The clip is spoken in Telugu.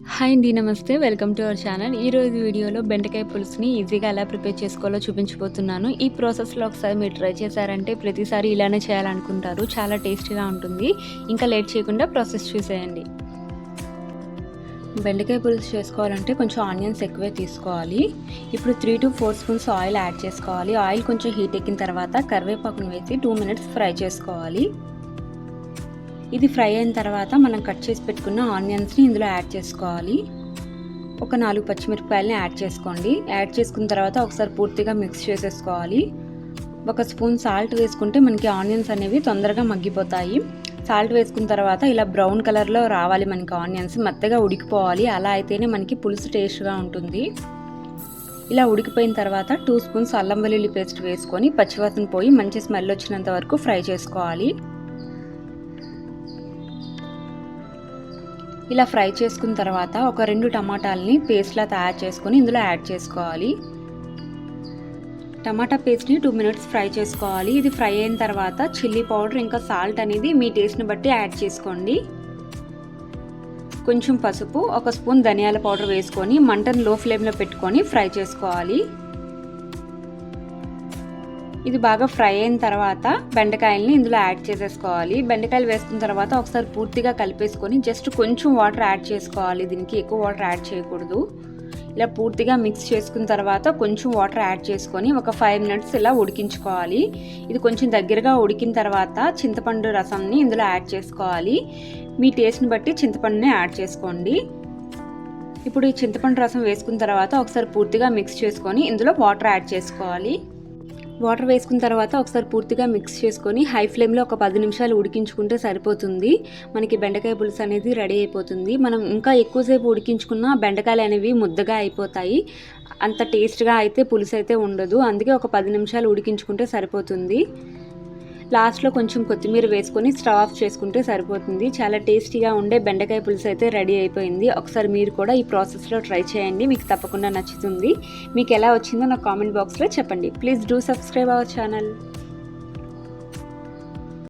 హాయ్ అండి నమస్తే. Welcome to our channel. ఈ రోజు వీడియోలో బెండకాయ పులుసుని ఈజీగా ఎలా ప్రిపేర్ చేసుకోవాలో చూపించబోతున్నాను. ఈ ప్రాసెస్లో ఒకసారి మీరు ట్రై చేశారంటే ప్రతిసారి ఇలానే చేయాలనుకుంటారు. చాలా టేస్టీగా ఉంటుంది. ఇంకా లేట్ చేయకుండా ప్రాసెస్ చూసేయండి. బెండకాయ పులుసు చేసుకోవాలంటే కొంచెం ఆనియన్స్ ఎక్కువే తీసుకోవాలి. ఇప్పుడు three to four spoons oil add చేసుకోవాలి. ఆయిల్ కొంచెం హీట్ ఎక్కిన తర్వాత కరివేపాకును వేసి టూ మినిట్స్ ఫ్రై చేసుకోవాలి. ఇది ఫ్రై అయిన తర్వాత మనం కట్ చేసి పెట్టుకున్న ఆనియన్స్ని ఇందులో యాడ్ చేసుకోవాలి. ఒక నాలుగు పచ్చిమిరపకాయలని యాడ్ చేసుకోండి. యాడ్ చేసుకున్న తర్వాత ఒకసారి పూర్తిగా మిక్స్ చేసేసుకోవాలి. ఒక స్పూన్ సాల్ట్ వేసుకుంటే మనకి ఆనియన్స్ అనేవి తొందరగా మగ్గిపోతాయి. సాల్ట్ వేసుకున్న తర్వాత ఇలా బ్రౌన్ కలర్లో రావాలి మనకి ఆనియన్స్. మెత్తగా ఉడికిపోవాలి. అలా అయితేనే మనకి పులుసు టేస్ట్గా ఉంటుంది. ఇలా ఉడికిపోయిన తర్వాత టూ స్పూన్స్ అల్లం వెల్లుల్లి పేస్ట్ వేసుకొని పచ్చివాసన పోయి మంచి స్మెల్ వచ్చినంత వరకు ఫ్రై చేసుకోవాలి. ఇలా ఫ్రై చేసుకున్న తర్వాత ఒక రెండు టమాటాలని పేస్ట్లా తయారు చేసుకొని ఇందులో యాడ్ చేసుకోవాలి. టమాటా పేస్ట్ని టూ మినిట్స్ ఫ్రై చేసుకోవాలి. ఇది ఫ్రై అయిన తర్వాత చిల్లీ పౌడర్ ఇంకా సాల్ట్ అనేది మీ టేస్ట్ని బట్టి యాడ్ చేసుకోండి. కొంచెం పసుపు ఒక స్పూన్ ధనియాల పౌడర్ వేసుకొని మంటను లో ఫ్లేమ్లో పెట్టుకొని ఫ్రై చేసుకోవాలి. ఇది బాగా ఫ్రై అయిన తర్వాత బెండకాయల్ని ఇందులో యాడ్ చేసేసుకోవాలి. బెండకాయలు వేసుకున్న తర్వాత ఒకసారి పూర్తిగా కలిపేసుకొని జస్ట్ కొంచెం వాటర్ యాడ్ చేసుకోవాలి. దీనికి ఎక్కువ వాటర్ యాడ్ చేయకూడదు. ఇలా పూర్తిగా మిక్స్ చేసుకున్న తర్వాత కొంచెం వాటర్ యాడ్ చేసుకొని ఒక ఫైవ్ మినిట్స్ ఇలా ఉడికించుకోవాలి. ఇది కొంచెం దగ్గరగా ఉడికిన తర్వాత చింతపండు రసంని ఇందులో యాడ్ చేసుకోవాలి. మీ టేస్ట్ని బట్టి చింతపండుని యాడ్ చేసుకోండి. ఇప్పుడు ఈ చింతపండు రసం వేసుకున్న తర్వాత ఒకసారి పూర్తిగా మిక్స్ చేసుకొని ఇందులో వాటర్ యాడ్ చేసుకోవాలి. వాటర్ వేసుకున్న తర్వాత ఒకసారి పూర్తిగా మిక్స్ చేసుకొని హై ఫ్లేమ్లో ఒక పది నిమిషాలు ఉడికించుకుంటే సరిపోతుంది. మనకి బెండకాయ పులుసు అనేది రెడీ అయిపోతుంది. మనం ఇంకా ఎక్కువసేపు ఉడికించుకున్న బెండకాయలు అనేవి ముద్దగా అయిపోతాయి. అంత టేస్ట్గా అయితే పులుసు అయితే ఉండదు. అందుకే ఒక పది నిమిషాలు ఉడికించుకుంటే సరిపోతుంది. లాస్ట్లో కొంచెం కొత్తిమీర వేసుకొని స్టవ్ ఆఫ్ చేసుకుంటే సరిపోతుంది. చాలా టేస్టీగా ఉండే బెండకాయ పులుసు అయితే రెడీ అయిపోయింది. ఒకసారి మీరు కూడా ఈ ప్రాసెస్లో ట్రై చేయండి. మీకు తప్పకుండా నచ్చుతుంది. మీకు ఎలా వచ్చిందో నా కామెంట్ బాక్స్లో చెప్పండి. Please do subscribe our channel.